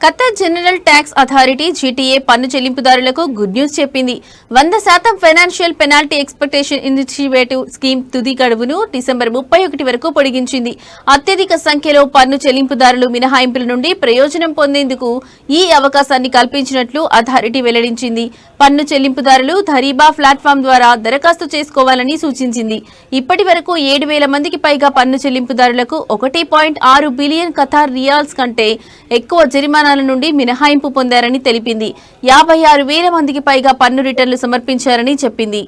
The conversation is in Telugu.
Qatar general tax authority GTA పన్ను చెల్లింపుదారులకు గుడ్ న్యూస్ చెప్పింది. వంద శాతం financial penalty expectation initiative scheme తుది గడువును డిసెంబర్ ముప్పై ఒకటి వరకు పొడిగించింది. అత్యధిక సంఖ్యలో పన్ను చెల్లింపుదారులు మినహాయింపుల నుండి ప్రయోజనం పొందేందుకు ఈ అవకాశాన్ని కల్పించినట్లు అథారిటీ వెల్లడించింది. పన్ను చెల్లింపుదారులు ధరీబా ప్లాట్ఫామ్ ద్వారా దరఖాస్తు చేసుకోవాలని సూచించింది. ఇప్పటి వరకు ఏడు వేల మందికి పైగా పన్ను చెల్లింపుదారులకు ఒకటి పాయింట్ ఆరు బిలియన్ కథార్ రియాల్స్ కంటే ఎక్కువ జరిమానా జరిమానాల నుండి మినహాయింపు పొందారని తెలిపింది. యాభై ఆరు వేల మందికి పైగా పన్ను రిటర్న్లు సమర్పించారని చెప్పింది.